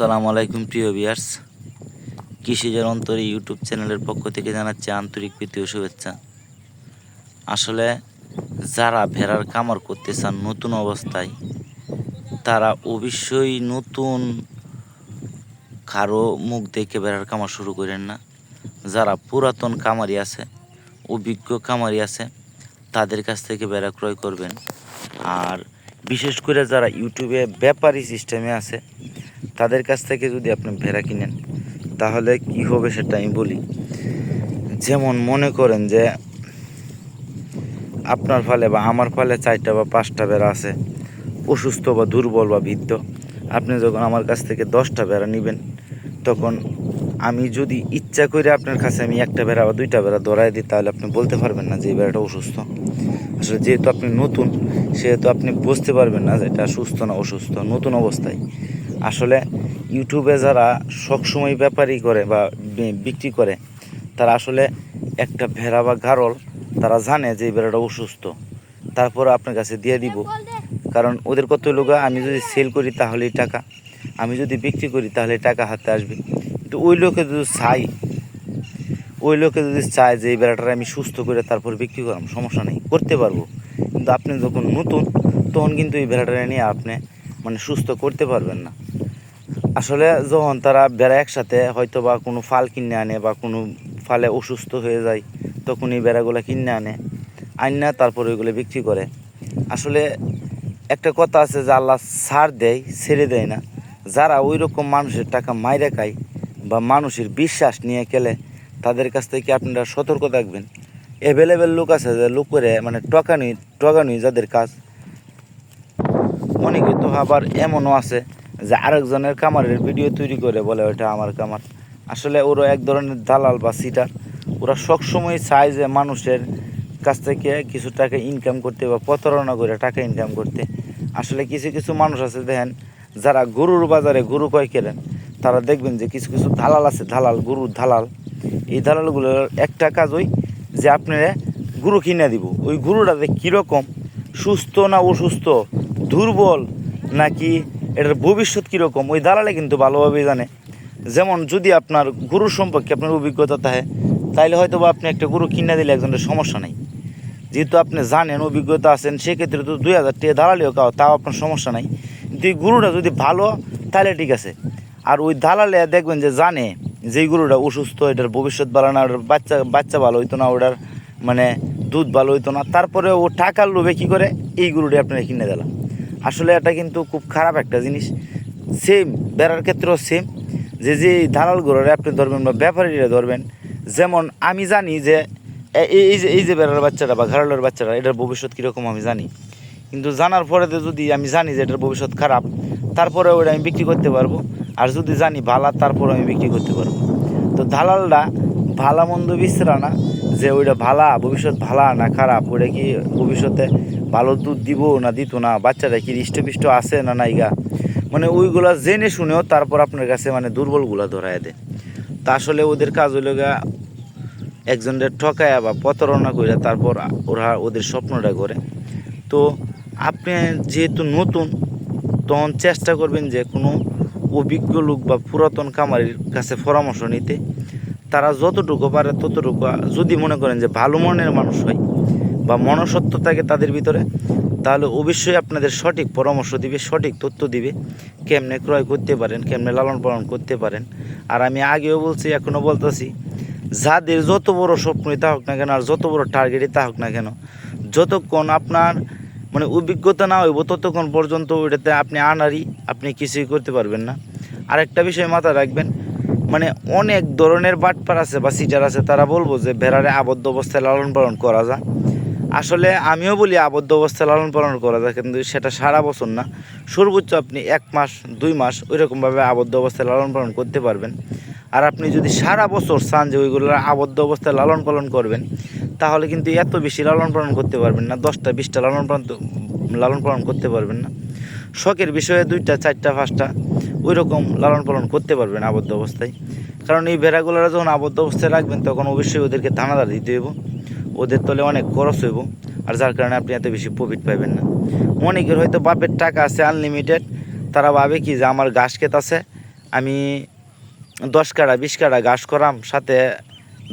আসসালামু আলাইকুম, প্রিয় বিয়ার্স কৃষিজের অন্তরে ইউটিউব চ্যানেলের পক্ষ থেকে জানাচ্ছি আন্তরিক প্রীতি ও শুভেচ্ছা। আসলে যারা ভেড়ার কামার করতে চান নতুন অবস্থায়, তারা অবশ্যই নতুন কারও মুখ দেখে ভেড়ার কামার শুরু করেন না। যারা পুরাতন কামারি আছে, অভিজ্ঞ কামারি আছে, তাদের কাছ থেকে ভেড়া ক্রয় করবেন। আর বিশেষ করে যারা ইউটিউবে ব্যাপারী সিস্টেমে আছে তাদের কাছ থেকে যদি আপনি ভেড়া কিনেন, তাহলে কি হবে সেটা আমি বলি। যেমন মনে করেন যে আপনার ফালে বা আমার ফালে চারটা বা পাঁচটা ভেড়া আছে, অসুস্থ বা দুর্বল বা বৃদ্ধ, আপনি যখন আমার কাছ থেকে দশটা ভেড়া নেবেন, তখন আমি যদি ইচ্ছা করে আপনার কাছে আমি একটা ভেড়া বা দুইটা ভেড়া ধরাই দিই, তাহলে আপনি বলতে পারবেন না যে এই ভেড়াটা অসুস্থ। আসলে যেহেতু আপনি নতুন, সেহেতু আপনি বুঝতে পারবেন না যে এটা সুস্থ না অসুস্থ, নতুন অবস্থায়। আসলে ইউটিউবে যারা সবসময় ব্যাপারই করে বা বিক্রি করে, তারা আসলে একটা ভেড়া বা গারল, তারা জানে যে এই ভেড়াটা অসুস্থ। তারপর আপনার কাছে দিয়ে দিব। কারণ ওদের কত লোক আমি যদি সেল করি তাহলেই টাকা, আমি যদি বিক্রি করি তাহলে টাকা হাতে আসবে। কিন্তু ওই লোকে যদি চাই ওই লোকে যদি চায় যে এই বেড়াটা আমি সুস্থ করে তারপর বিক্রি করাম, সমস্যা নেই, করতে পারব। কিন্তু আপনি যখন নতুন, তখন কিন্তু এই বেড়াটা নিয়ে আপনি মানে সুস্থ করতে পারবেন না। আসলে যখন তারা বেড়া একসাথে হয়তো বা কোনো ফাল কিনে আনে বা কোনো ফালে অসুস্থ হয়ে যায় তখন এই বেড়াগুলো কিনে আনে, আইনা তারপর ওইগুলো বিক্রি করে। আসলে একটা কথা আছে যে আল্লাহ ছাড় দেয়, ছেড়ে দেয় না। যারা ওই রকম মানুষের টাকা মাইরে খায় বা মানুষের বিশ্বাস নিয়ে খেলে, তাদের কাছ থেকে আপনারা সতর্ক থাকবেন। অ্যাভেলেবেল লোক আছে যে লোক করে মানে টকানি টকানি যাদের কাজ। অনেকে তো আবার এমনও আছে যে আরেকজনের কামারের ভিডিও তৈরি করে বলে ওটা আমার কামার আসলে ওরা এক ধরনের দালাল বা সিটার ওরা সবসময় চায় যে মানুষের কাছ থেকে কিছু টাকা ইনকাম করতে বা প্রতারণা করে টাকা ইনকাম করতে। আসলে কিছু কিছু মানুষ আছে, দেখেন, যারা গরুর বাজারে গরু কয় কেনেন তারা দেখবেন যে কিছু কিছু দালাল আছে, দালাল, গরুর দালাল। এই দালালগুলোর একটা কাজ ওই যে আপনারা গরু কিনে দিব। ওই গরুটাতে কীরকম, সুস্থ না অসুস্থ, দুর্বল, নাকি এটার ভবিষ্যৎ কীরকম, ওই দালালে কিন্তু ভালোভাবেই জানে। যেমন যদি আপনার গরুর সম্পর্কে আপনার অভিজ্ঞতা থাকে, তাইলে হয়তো বা আপনি একটা গরু কিনে দিলে একজনের সমস্যা নেই। যেহেতু আপনি জানেন, অভিজ্ঞতা আছেন, সেক্ষেত্রে তো দুই হাজার টাকা দালালিও খাও তাও আপনার সমস্যা নাই। কিন্তু এই গরুটা যদি ভালো তাহলে ঠিক আছে। আর ওই দালালে দেখবেন যে জানে যে এই গরুটা অসুস্থ, এটার ভবিষ্যৎ ভালো না, ওটার বাচ্চা বাচ্চা ভালো হইতো না, ওটার মানে দুধ ভালো হইতো না। তারপরে ও টাকার লোভে কী করে? এই গরুটি আপনারা কিনে দিলাম আসলে এটা কিন্তু খুব খারাপ একটা জিনিস। সেম বেড়ার ক্ষেত্রেও সেম যে যে দালাল গরুরে আপনি ধরবেন বা ব্যাপারীরা ধরবেন, যেমন আমি জানি যে এই যে এই যে বেড়ার বাচ্চাটা বা ঘাড়ালের বাচ্চাটা এটার ভবিষ্যৎ কীরকম আমি জানি। কিন্তু জানার পরে যদি আমি জানি যে এটার ভবিষ্যৎ খারাপ, তারপরে ওটা আমি বিক্রি করতে পারব। আর যদি জানি ভালা, তারপরে আমি বিক্রি করতে পারব। তো দালালরা ভালা মন্দ বিশ্রা না যে ওইটা ভালা, ভবিষ্যৎ ভালা না খারাপ ওটা কি ভবিষ্যতে ভালো দুধ দিব না দিত না? বাচ্চাটা কি হৃষ্টপিষ্ট আছে না নাইগা মানে ওইগুলা জেনে শুনেও তারপর আপনার কাছে মানে দুর্বলগুলা ধরায় দেয়। তা আসলে ওদের কাজ হইল গা, একজনের ঠকায় বা প্রতারণা করে তারপর ওরা ওদের স্বপ্নটা করে। তো আপনি যেহেতু নতুন, তখন চেষ্টা করবেন যে কোনো অভিজ্ঞ লোক বা পুরাতন কামারির কাছে পরামর্শ নিতে। তারা যতটুকু পারে ততটুকু, যদি মনে করেন যে ভালো মনের মানুষ হয় বা মনসত্ব থাকে তাদের ভিতরে, তাহলে অবশ্যই আপনাদের সঠিক পরামর্শ দিবে, সঠিক তথ্য দিবে, কেমনে ক্রয় করতে পারেন, কেমনে লালন পালন করতে পারেন। আর আমি আগেও বলছি এখনও বলতেছি, যাদের যত বড় স্বপ্নই তা হোক না কেন, আর যত বড় টার্গেটই তা হোক না কেন, যতক্ষণ আপনার মানে অভিজ্ঞতা না হইব, ততক্ষণ পর্যন্ত ওইটাতে আপনি আনারই, আপনি কিছুই করতে পারবেন না। আরেকটা বিষয় মাথায় রাখবেন মানে অনেক ধরনের বাটপার আছে বা সিটার আছে, তারা বলব যে ভেড়ারে আবদ্ধ অবস্থায় লালন পালন করা যায়। আসলে আমিও বলি আবদ্ধ অবস্থায় লালন পালন করা যায়, কিন্তু সেটা সারা বছর না। সর্বোচ্চ আপনি এক মাস, দুই মাস ওইরকমভাবে আবদ্ধ অবস্থায় লালন পালন করতে পারবেন। আর আপনি যদি সারা বছর চান যে ওইগুলো আবদ্ধ অবস্থায় লালন পালন করবেন, তাহলে কিন্তু এত বেশি লালন পালন করতে পারবেন না, দশটা, বিশটা লালন পালন লালন পালন করতে পারবেন না। শখের বিষয়ে দুইটা, চারটা, পাঁচটা ওই রকম লালন পালন করতে পারবেন আবদ্ধ অবস্থায়। কারণ এই ভেড়াগুলোরা যখন আবদ্ধ অবস্থায় রাখবেন, তখন অবশ্যই ওদেরকে দানাদার দিতে হইব। ওদের তলে অনেক খরচ হইব, আর যার কারণে আপনি এত বেশি প্রফিট পাবেন না। অনেকের হয়তো বাপের টাকা আছে আনলিমিটেড তারা ভাবে কি যে আমার ঘাস ক্ষেত আছে, আমি দশ কাটা বিশ কাটা ঘাস করাম, সাথে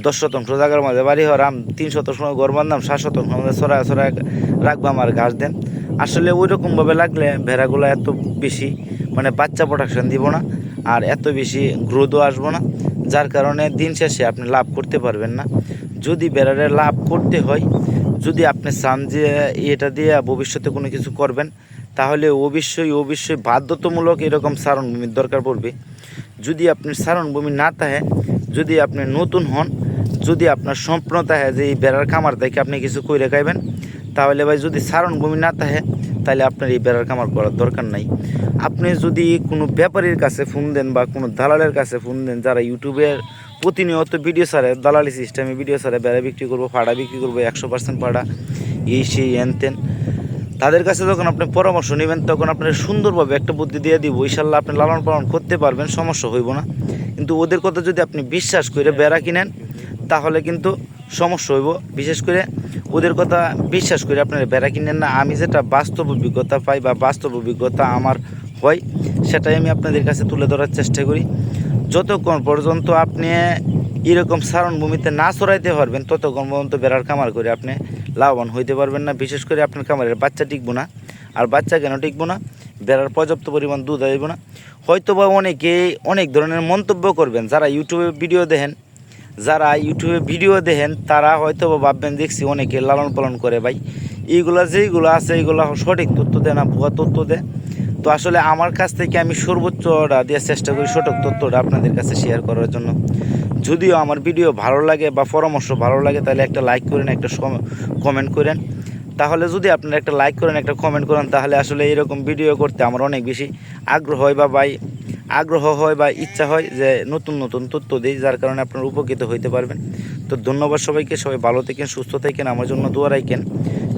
দশ শতাংশ জায়গার মধ্যে বাড়ি হরাম, তিন শতাংশ ঘর বান্ধাম সাত শতাংশ মধ্যে সরা সরা রাখবাম আর ঘাস দেন। আসলে ওই রকমভাবে লাগলে ভেড়াগুলো এত বেশি মানে বাচ্চা প্রোডাকশন দিব না আর এত বেশি গ্রোথও আসব না। যার কারণে দিন শেষে আপনি লাভ করতে পারবেন না। যদি বেড়ারে লাভ করতে হয়, যদি আপনি চান যে এটা দিয়ে ভবিষ্যতে কোনো কিছু করবেন, তাহলে অবশ্যই অবশ্যই বাধ্যতামূলক এরকম সারণভূমির দরকার পড়বে। যদি আপনি সারণভূমি না থাকে, যদি আপনি নতুন হন, যদি আপনার স্বপ্ন থাকে যে এই বেড়ার খামার থেকে আপনি কিছু করে খাইবেন তাহলে ভাই যদি সারণভূমি না থাকে, তাহলে আপনার এই বেড়ার খামার করার দরকার নাই। আপনি যদি কোনো ব্যাপারীর কাছে ফোন দেন বা কোনো দালালের কাছে ফোন দেন, যারা ইউটিউবের প্রতিনিয়ত ভিডিও সারে দালালি সিস্টেমে ভিডিও সারে বেড়া বিক্রি করব, ফাড়া বিক্রি করব, একশো পার্সেন্ট ফাড়া, এই সেই এনতেন, তাদের কাছে যখন আপনি পরামর্শ নেবেন, তখন আপনার সুন্দরভাবে একটা বুদ্ধি দিয়ে দিব, ইনশাল্লাহ আপনি লালন পালন করতে পারবেন, সমস্যা হইব না। কিন্তু ওদের কথা যদি আপনি বিশ্বাস করে বেড়া কিনেন, তাহলে কিন্তু সমস্যা হইব। বিশেষ করে ওদের কথা বিশ্বাস করে, আপনারা বেড়া কিনেন না। আমি যেটা বাস্তব অভিজ্ঞতা পাই বা বাস্তব অভিজ্ঞতা আমার হয়, সেটাই আমি আপনাদের কাছে তুলে ধরার চেষ্টা করি। যতক্ষণ পর্যন্ত আপনি এরকম সারণভূমিতে না চড়াইতে পারবেন, ততক্ষণ পর্যন্ত বেড়ার কামার করে আপনি লাভবান হইতে পারবেন না। বিশেষ করে আপনার কামারের বাচ্চা টিকবো না। আর বাচ্চা কেন টিকবো না? বেড়ার পর্যাপ্ত পরিমাণ দুধ আসব না। হয়তো বা অনেকে অনেক ধরনের মন্তব্য করবেন, যারা ইউটিউবে ভিডিও দেখেন। যারা ইউটিউবে ভিডিও দেখেন, তারা হয়তো ভাববেন, দেখছি অনেকে লালন পালন করে ভাই। এইগুলা যেইগুলো আছে, এইগুলো সঠিক তথ্য দেয় না, ভুয়া তথ্য দেয়। তো আসলে আমার কাছ থেকে আমি সর্বোচ্চটা দেওয়ার চেষ্টা করি সঠিক তথ্যটা আপনাদের কাছে শেয়ার করার জন্য। যদিও আমার ভিডিও ভালো লাগে বা পরামর্শ ভালো লাগে, তাহলে একটা লাইক করেন, একটা কমেন্ট করেন। তাহলে যদি আপনারা একটা লাইক করেন, একটা কমেন্ট করেন, তাহলে আসলে এরকম ভিডিও করতে আমার অনেক বেশি আগ্রহ হয় বা ভাই আগ্রহ হয় বা ইচ্ছা হয় যে নতুন নতুন তথ্য দিই, যার কারণে আপনারা উপকৃত হইতে পারবেন। তো ধন্যবাদ সবাইকে, সবাই ভালো থাকেন, সুস্থ থাকেন, আমার জন্য দোয়া রাখেন।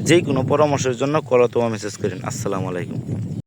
যে কোনো পরামর্শের জন্য কল অথবা মেসেজ করেন। আসসালামু আলাইকুম।